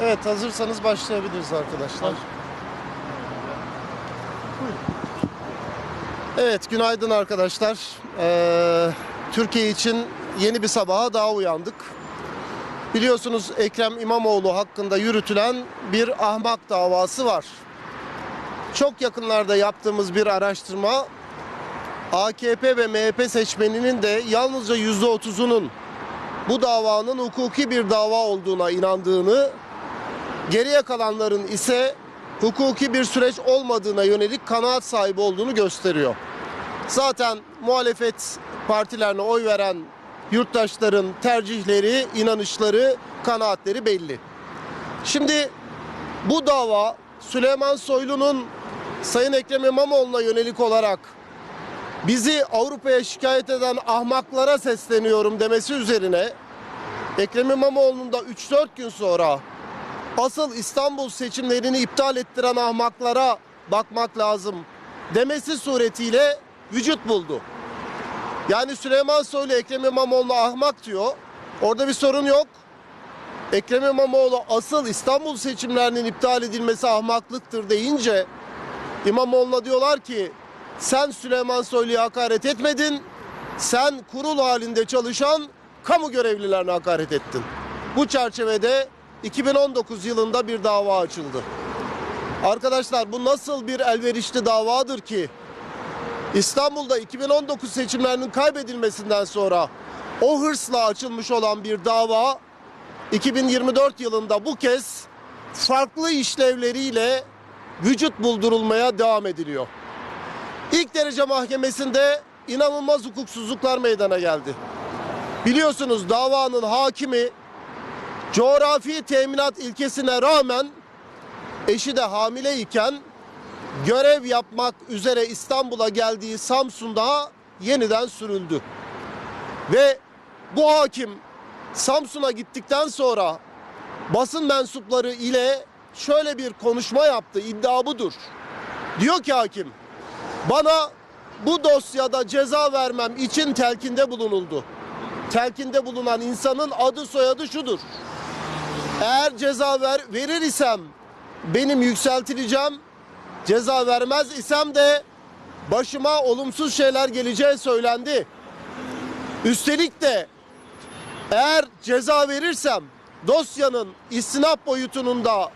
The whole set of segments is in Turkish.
Evet hazırsanız başlayabiliriz arkadaşlar. Evet günaydın arkadaşlar. Ee, Türkiye için yeni bir sabaha daha uyandık. Biliyorsunuz Ekrem İmamoğlu hakkında yürütülen bir ahmak davası var. Çok yakınlarda yaptığımız bir araştırma AKP ve MHP seçmeninin de yalnızca %30'unun bu davanın hukuki bir dava olduğuna inandığını, geriye kalanların ise hukuki bir süreç olmadığına yönelik kanaat sahibi olduğunu gösteriyor. Zaten muhalefet partilerine oy veren yurttaşların tercihleri, inanışları, kanaatleri belli. Şimdi bu dava Süleyman Soylu'nun Sayın Ekrem İmamoğlu'na yönelik olarak bizi Avrupa'ya şikayet eden ahmaklara sesleniyorum demesi üzerine Ekrem İmamoğlu'nun da 3-4 gün sonra asıl İstanbul seçimlerini iptal ettiren ahmaklara bakmak lazım demesi suretiyle vücut buldu. Yani Süleyman Soylu Ekrem İmamoğlu ahmak diyor. Orada bir sorun yok. Ekrem İmamoğlu asıl İstanbul seçimlerinin iptal edilmesi ahmaklıktır deyince İmamoğlu'na diyorlar ki sen Süleyman Soylu'ya hakaret etmedin. Sen kurul halinde çalışan kamu görevlilerine hakaret ettin. Bu çerçevede 2019 yılında bir dava açıldı. Arkadaşlar bu nasıl bir elverişli davadır ki İstanbul'da 2019 seçimlerinin kaybedilmesinden sonra o hırsla açılmış olan bir dava 2024 yılında bu kez farklı işlevleriyle vücut buldurulmaya devam ediliyor. İlk derece mahkemesinde inanılmaz hukuksuzluklar meydana geldi. Biliyorsunuz davanın hakimi coğrafi teminat ilkesine rağmen eşi de hamile iken görev yapmak üzere İstanbul'a geldiği Samsun'da yeniden sürüldü. Ve bu hakim Samsun'a gittikten sonra basın mensupları ile şöyle bir konuşma yaptı. İddia budur. Diyor ki hakim bana bu dosyada ceza vermem için telkinde bulunuldu. Telkinde bulunan insanın adı soyadı şudur. Eğer ceza ver, verir isem benim yükseltileceğim. Ceza vermez isem de başıma olumsuz şeyler geleceği söylendi. Üstelik de eğer ceza verirsem dosyanın istinaf boyutunun da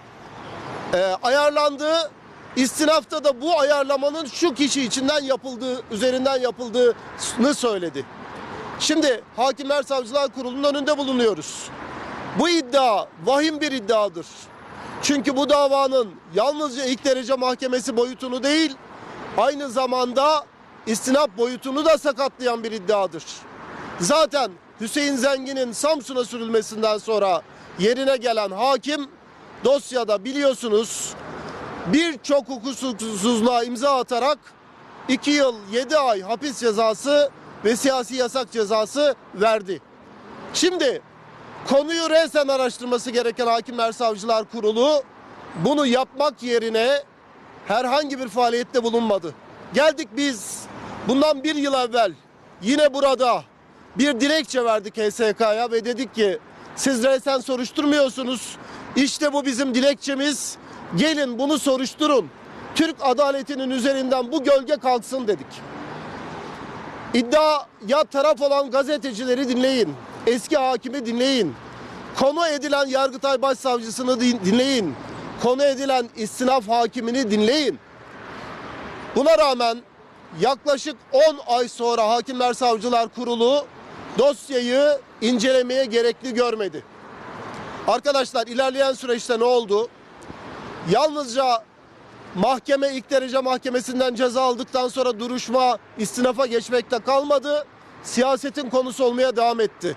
e, ayarlandığı, istinafta da bu ayarlamanın şu kişi içinden yapıldığı, üzerinden yapıldığını söyledi. Şimdi Hakimler Savcılar Kurulu'nun önünde bulunuyoruz. Bu iddia vahim bir iddiadır. Çünkü bu davanın yalnızca ilk derece mahkemesi boyutunu değil, aynı zamanda istinaf boyutunu da sakatlayan bir iddiadır. Zaten Hüseyin Zengin'in Samsun'a sürülmesinden sonra yerine gelen hakim dosyada biliyorsunuz birçok hukuksuzluğa imza atarak 2 yıl 7 ay hapis cezası ve siyasi yasak cezası verdi. Şimdi konuyu resen araştırması gereken Hakimler Savcılar Kurulu bunu yapmak yerine herhangi bir faaliyette bulunmadı. Geldik biz bundan bir yıl evvel yine burada bir dilekçe verdik HSK'ya ve dedik ki siz resen soruşturmuyorsunuz. İşte bu bizim dilekçemiz. Gelin bunu soruşturun. Türk adaletinin üzerinden bu gölge kalksın dedik. İddiaya taraf olan gazetecileri dinleyin. Eski hakimi dinleyin. Konu edilen Yargıtay Başsavcısını din- dinleyin. Konu edilen istinaf hakimini dinleyin. Buna rağmen yaklaşık 10 ay sonra Hakimler Savcılar Kurulu dosyayı incelemeye gerekli görmedi. Arkadaşlar ilerleyen süreçte ne oldu? Yalnızca mahkeme ilk derece mahkemesinden ceza aldıktan sonra duruşma istinafa geçmekte kalmadı. Siyasetin konusu olmaya devam etti.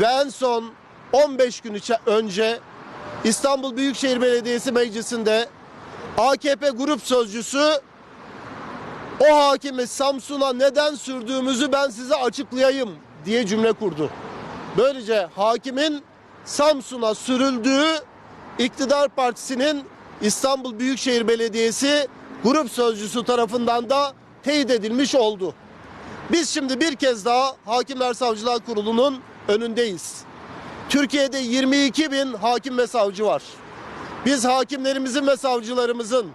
Ve en son 15 gün önce İstanbul Büyükşehir Belediyesi Meclisi'nde AKP grup sözcüsü o hakimi Samsun'a neden sürdüğümüzü ben size açıklayayım diye cümle kurdu. Böylece hakimin Samsun'a sürüldüğü iktidar partisinin İstanbul Büyükşehir Belediyesi grup sözcüsü tarafından da teyit edilmiş oldu. Biz şimdi bir kez daha Hakimler Savcılar Kurulu'nun önündeyiz. Türkiye'de 22 bin hakim ve savcı var. Biz hakimlerimizin ve savcılarımızın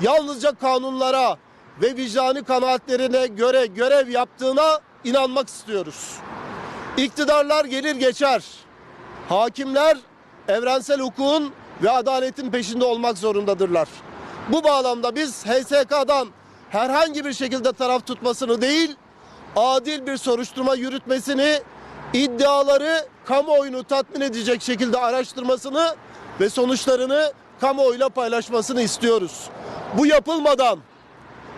yalnızca kanunlara ve vicdani kanaatlerine göre görev yaptığına inanmak istiyoruz. İktidarlar gelir geçer. Hakimler evrensel hukukun ve adaletin peşinde olmak zorundadırlar. Bu bağlamda biz HSK'dan herhangi bir şekilde taraf tutmasını değil, adil bir soruşturma yürütmesini, iddiaları kamuoyunu tatmin edecek şekilde araştırmasını ve sonuçlarını kamuoyuyla paylaşmasını istiyoruz. Bu yapılmadan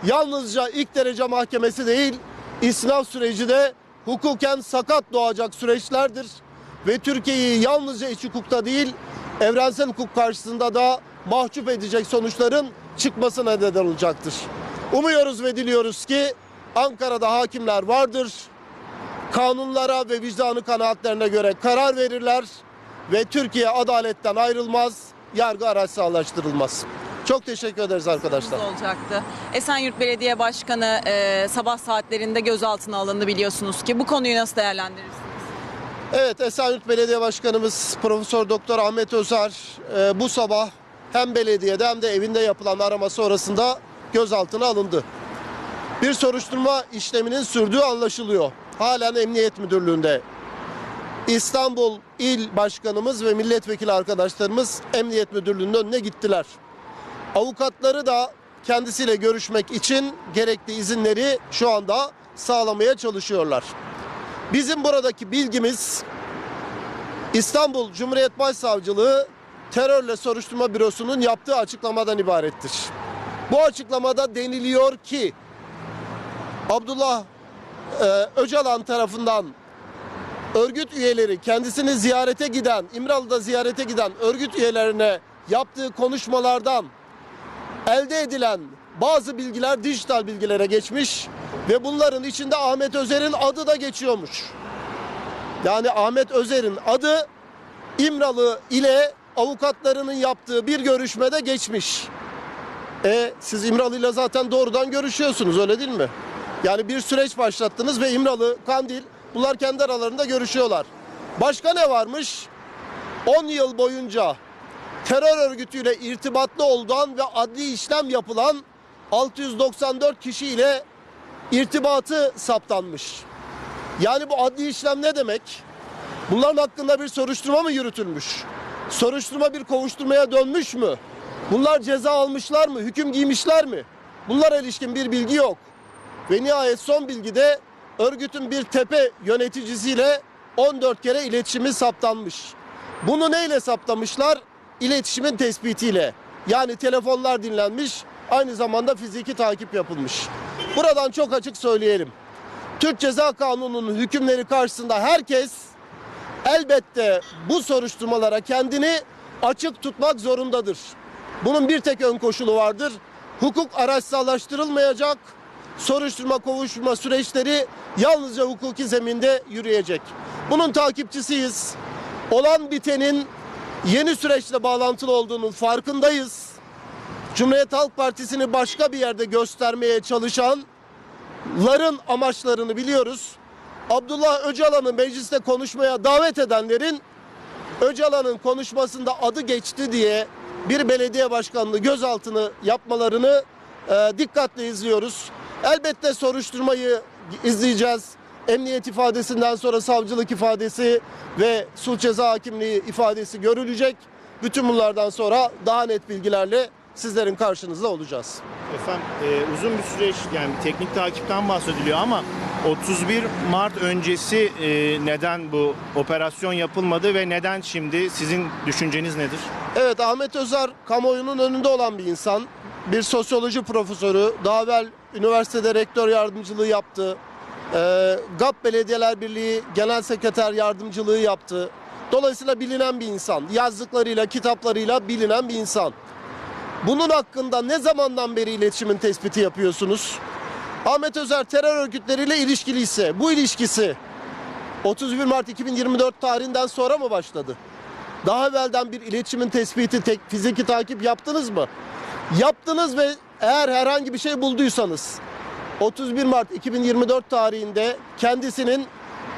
yalnızca ilk derece mahkemesi değil, isnaf süreci de hukuken sakat doğacak süreçlerdir. Ve Türkiye'yi yalnızca iç hukukta değil, evrensel hukuk karşısında da mahcup edecek sonuçların çıkmasına neden olacaktır. Umuyoruz ve diliyoruz ki Ankara'da hakimler vardır. Kanunlara ve vicdanı kanaatlerine göre karar verirler ve Türkiye adaletten ayrılmaz, yargı araçsallaştırılmaz. Çok teşekkür ederiz arkadaşlar. olacaktı. Esenyurt Belediye Başkanı e, sabah saatlerinde gözaltına alındı biliyorsunuz ki. Bu konuyu nasıl değerlendirirsiniz? Evet Esenyurt Belediye Başkanımız Profesör Doktor Ahmet Özer e, bu sabah hem belediyede hem de evinde yapılan arama sonrasında gözaltına alındı. Bir soruşturma işleminin sürdüğü anlaşılıyor. Halen Emniyet Müdürlüğü'nde. İstanbul İl Başkanımız ve milletvekili arkadaşlarımız Emniyet Müdürlüğü'nün önüne gittiler. Avukatları da kendisiyle görüşmek için gerekli izinleri şu anda sağlamaya çalışıyorlar. Bizim buradaki bilgimiz İstanbul Cumhuriyet Başsavcılığı Terörle Soruşturma Bürosu'nun yaptığı açıklamadan ibarettir. Bu açıklamada deniliyor ki Abdullah e, Öcalan tarafından örgüt üyeleri kendisini ziyarete giden, İmralı'da ziyarete giden örgüt üyelerine yaptığı konuşmalardan elde edilen bazı bilgiler dijital bilgilere geçmiş ve bunların içinde Ahmet Özer'in adı da geçiyormuş. Yani Ahmet Özer'in adı İmralı ile avukatlarının yaptığı bir görüşmede geçmiş. E siz İmralı ile zaten doğrudan görüşüyorsunuz öyle değil mi? Yani bir süreç başlattınız ve İmralı, Kandil bunlar kendi aralarında görüşüyorlar. Başka ne varmış? 10 yıl boyunca terör örgütüyle irtibatlı olan ve adli işlem yapılan 694 kişiyle irtibatı saptanmış. Yani bu adli işlem ne demek? Bunların hakkında bir soruşturma mı yürütülmüş? Soruşturma bir kovuşturmaya dönmüş mü? Bunlar ceza almışlar mı? Hüküm giymişler mi? Bunlara ilişkin bir bilgi yok. Ve nihayet son bilgide örgütün bir tepe yöneticisiyle 14 kere iletişimi saptanmış. Bunu neyle saptamışlar? İletişimin tespitiyle. Yani telefonlar dinlenmiş, aynı zamanda fiziki takip yapılmış. Buradan çok açık söyleyelim. Türk Ceza Kanunu'nun hükümleri karşısında herkes elbette bu soruşturmalara kendini açık tutmak zorundadır. Bunun bir tek ön koşulu vardır. Hukuk araçsallaştırılmayacak, soruşturma kovuşturma süreçleri yalnızca hukuki zeminde yürüyecek. Bunun takipçisiyiz. Olan bitenin yeni süreçle bağlantılı olduğunun farkındayız. Cumhuriyet Halk Partisi'ni başka bir yerde göstermeye çalışanların amaçlarını biliyoruz. Abdullah Öcalan'ı mecliste konuşmaya davet edenlerin Öcalan'ın konuşmasında adı geçti diye bir belediye başkanlığı gözaltını yapmalarını e, dikkatle izliyoruz. Elbette soruşturmayı izleyeceğiz. Emniyet ifadesinden sonra savcılık ifadesi ve sulh ceza hakimliği ifadesi görülecek. Bütün bunlardan sonra daha net bilgilerle sizlerin karşınızda olacağız. Efendim e, uzun bir süreç yani bir teknik takipten bahsediliyor ama 31 Mart öncesi e, neden bu operasyon yapılmadı ve neden şimdi sizin düşünceniz nedir? Evet Ahmet Özer kamuoyunun önünde olan bir insan. Bir sosyoloji profesörü. Daha evvel üniversitede rektör yardımcılığı yaptı. Ee, GAP Belediyeler Birliği Genel Sekreter Yardımcılığı yaptı. Dolayısıyla bilinen bir insan. Yazdıklarıyla, kitaplarıyla bilinen bir insan. Bunun hakkında ne zamandan beri iletişimin tespiti yapıyorsunuz? Ahmet Özer terör örgütleriyle ilişkiliyse bu ilişkisi 31 Mart 2024 tarihinden sonra mı başladı? Daha evvelden bir iletişimin tespiti, tek fiziki takip yaptınız mı? Yaptınız ve eğer herhangi bir şey bulduysanız 31 Mart 2024 tarihinde kendisinin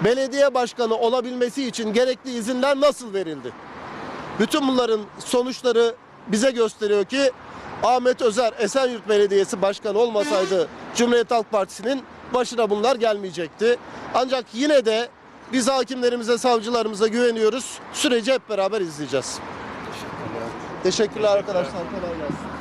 belediye başkanı olabilmesi için gerekli izinler nasıl verildi? Bütün bunların sonuçları bize gösteriyor ki Ahmet Özer Esenyurt Belediyesi Başkanı olmasaydı Cumhuriyet Halk Partisi'nin başına bunlar gelmeyecekti. Ancak yine de biz hakimlerimize, savcılarımıza güveniyoruz. Süreci hep beraber izleyeceğiz. Teşekkürler arkadaşlar. Kolay gelsin.